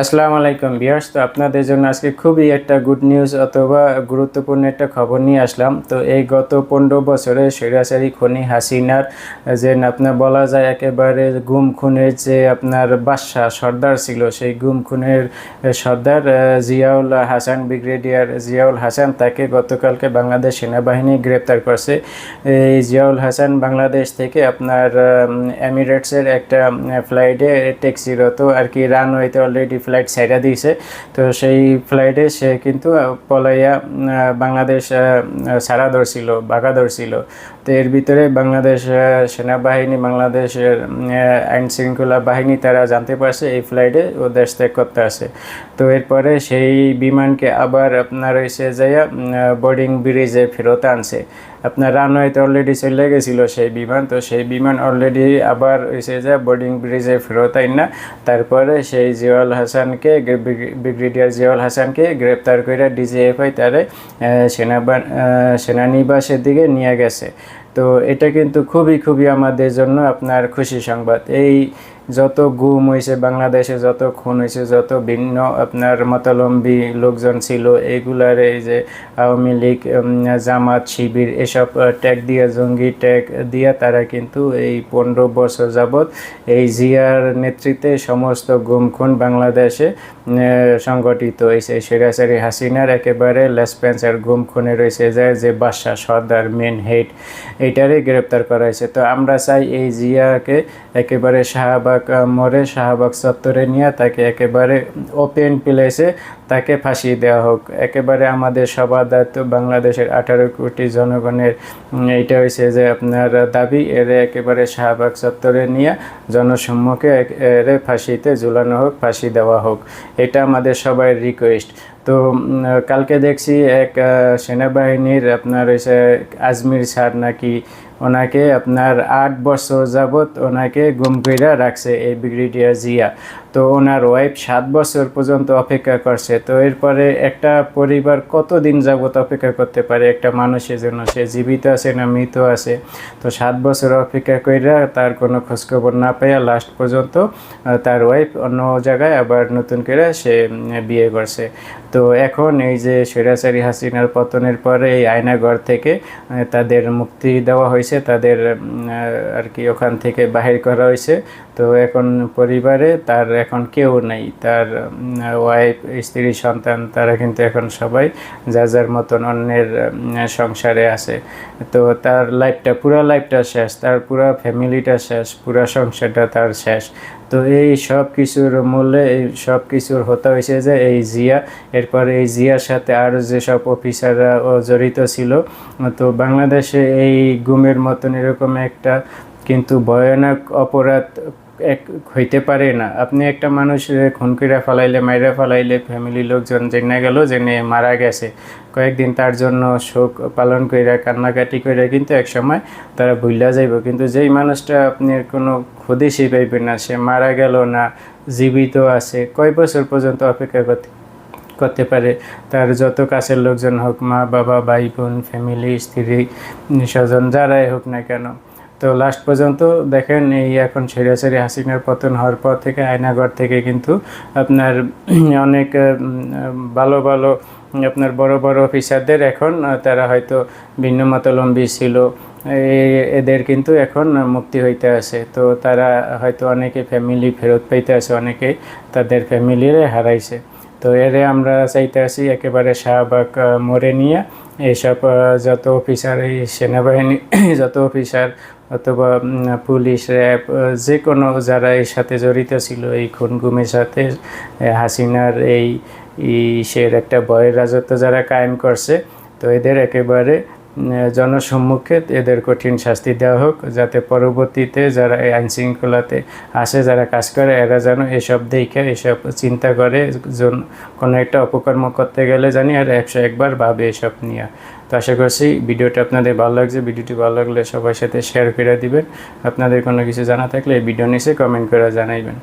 আসসালামু আলাইকুম বিয়ার্স তো আপনাদের জন্য আজকে খুবই একটা গুড নিউজ অথবা গুরুত্বপূর্ণ একটা খবর নিয়ে আসলাম। তো এই গত পনেরো বছরে সৈরাচারী খনি হাসিনার, যে আপনার বলা যায় একেবারে গুম খুনের যে আপনার বাদশাহ সর্দার ছিল, সেই গুম খুনের সর্দার জিয়াউল হাসান, ব্রিগেডিয়ার জিয়াউল হাসান তাকে গতকালকে বাংলাদেশ সেনাবাহিনী গ্রেপ্তার করছে। এই জিয়াউল হাসান বাংলাদেশ থেকে আপনার এমিরেটসের একটা ফ্লাইটে ট্যাক্সিরত আর কি রানওয়েতে অলরেডি ফ্লাইট ছাইড়া দিয়েছে। তো সেই ফ্লাইটে সে কিন্তু পলাইয়া বাংলাদেশ ছাড়া ধরছিল বাঘা ধরছিল তো এর ভিতরে বাংলাদেশ সেনাবাহিনী, বাংলাদেশের আইন শৃঙ্খলা বাহিনী, তারা জানতে পারছে এই ফ্লাইটে ও দেশ ত্যাগ করতে আসে। তো এরপরে সেই বিমানকে আবার আপনার হয়েছে যাইয়া বোর্ডিং ব্রিজে ফেরত আনছে। আপনার রানওয়েতে অলরেডি চলে গেছিল সেই বিমান তো সেই বিমান অলরেডি আবার হয়েছে যে বোর্ডিং ব্রিজে ফেরত না। তারপরে সেই জিয়াউল হাসানকে ব্রিগেডিয়ার জিয়াউল হাসানকে গ্রেপ্তার করে ডিজিএফআই তারে আহ, সেনানিবাসের দিকে নিয়ে গেছে। তো এটা কিন্তু খুবই খুবই আমাদের জন্য আপনার খুশি সংবাদ। এই যত গুম হয়েছে বাংলাদেশে, যত খুন হয়েছে যত ভিন্ন আপনার মতালম্বী লোকজন ছিল, এইগুলার এই যে আওয়ামী লীগ জামাত, শিবির, এসব ট্যাগ দিয়ে, জঙ্গি ট্যাগ দিয়ে তারা কিন্তু এই পনেরো বছর যাবৎ এই জিয়ার নেতৃত্বে সমস্ত গুম খুন বাংলাদেশে সংগঠিত হয়েছে সেরাসারি হাসিনার একেবারে লেসপেন্সার গুম খুনে রয়েছে যায় যে বাদশাহ সর্দার মেন হেড এইটারে গ্রেপ্তার করা হয়েছে তো আমরা চাই এই জিয়াকে একেবারে শাহবাগ আহ, মোড়ে শাহবাগ চত্বরে নিয়ে তাকে একেবারে ওপেন প্লেসে তাকে ফাঁসিয়ে দেওয়া হোক। একেবারে আমাদের সবার দায়িত্ব বাংলাদেশের আঠারো কোটি জনগণের এইটা হয়েছে যে আপনার দাবি এর একেবারে শাহবাগ চত্বরে নিয়ে জনসম্মুখে এরে ফাঁসিতে ঝুলানো হোক ফাঁসি দেওয়া হোক। এটা আমাদের সবাই রিকোয়েস্ট তো কালকে দেখছি এক সেনাবাহিনীর আপনার হয়েছে আজমির স্যার নাকি ওনাকে আপনার আট বছর যাবৎ ওনাকে গুম কইরা রাখছে এই ব্রিগেডিয়ার জিয়া। তো ওনার ওয়াইফ সাত বছর পর্যন্ত অপেক্ষা করছে। তো এরপরে একটা পরিবার কতদিন যাবত অপেক্ষা করতে পারে একটা মানুষের জন্য? সে জীবিত আছে না মৃত আছে? তো সাত বছর অপেক্ষা কইরা তার কোনো খোঁজখবর না পাইয়া লাস্ট পর্যন্ত তার ওয়াইফ অন্য জায়গায় আবার নতুন করে সে বিয়ে করছে। তো এখন এই যে স্বৈরাচারী হাসিনার পতনের পরে এই আয়নাঘর থেকে তাদের মুক্তি দেওয়া হয়েছে, তাদের আর কি ওখান থেকে বাহির করা হয়েছে। তো এখন পরিবারে তার এখন কেউ নেই। তার ওয়াইফ স্ত্রী, সন্তান, তারা কিন্তু এখন সবাই যা যার মতন অন্যের সংসারে আছে। তো তার লাইফটা পুরো লাইফটা শেষ, তার পুরো ফ্যামিলিটা শেষ, পুরো সংসারটা তার শেষ। তো এই সব কিছুর মূল্যে এই সব কিছুর হতে হয়েছে যে এই জিয়া, এরপর এই জিয়ার সাথে আরও যেসব অফিসাররা জড়িত ছিল, তো বাংলাদেশে এই গুমের মতন এরকম একটা কিন্তু ভয়ানক অপরাধ এক হইতে পারে না। আপনি একটা মানুষ খুন করে ফেলাইলে, মাইরা ফেলাইলে ফ্যামিলির লোকজন জেনে গেল, জেনে মারা গেছে। কয়েকদিন তার জন্য শোক পালন কইরা, কান্নাকাটি কইরা কিন্তু এক সময় তারা ভুইলা যাইব। কিন্তু যেই মানুষটা আপনি কোনো খুদেশই পাইবেন না, সে মারা গেল না, জীবিত আছে, কয় বছর পর্যন্ত অপেক্ষা করতে করতে পারে? তার যত কাছের লোকজন হোক, মা, বাবা, ভাই, বোন ফ্যামিলি স্ত্রী, স্বজন, যারাই হোক না কেন তো লাস্ট পর্যন্ত দেখেন এই এখন সেরাসারি হাসিনার পতন হওয়ার পর থেকে আয়নাগর থেকে কিন্তু আপনার অনেক ভালো ভালো, আপনার বড় বড় অফিসারদের এখন তারা হয়তো ভিন্ন মতলম্বী ছিল। এদের কিন্তু এখন মুক্তি হইতে আছে। তো তারা হয়তো অনেকে ফ্যামিলি ফেরত পাইতে আছে অনেকে তাদের ফ্যামিলিরে হারাইছে। তো এরে আমরা চাইতে আসি একেবারে শাহবাগ মোড়ে নিয়ে এইসব যত অফিসার এই সেনাবাহিনী, যত অফিসার অথবা পুলিশ র্যাব যে কোনো যারা এর সাথে জড়িত ছিল, এই খুন গুমের সাথে হাসিনার এই ইসের একটা বয়ের রাজত্ব যারা কায়েম করছে, তো এদের একেবারে জনসম্মুখে এদের কঠিন শাস্তি দেওয়া হোক, যাতে পরবর্তীতে যারা এই আইন শৃঙ্খলাতে আসে, যারা কাজ করে, এরা যেন এসব দেখে, এসব চিন্তা করে কোনো একটা অপকর্ম করতে গেলে জানি আর একশো একবার ভাবে এসব নিয়ে। তো আশা করছি ভিডিওটা আপনাদের ভালো লাগছে। ভিডিওটি ভালো লাগলে সবার সাথে শেয়ার করে দিবেন। আপনাদের কোনো কিছু জানা থাকলে এই ভিডিও নিচে কমেন্ট করে জানাইবেন।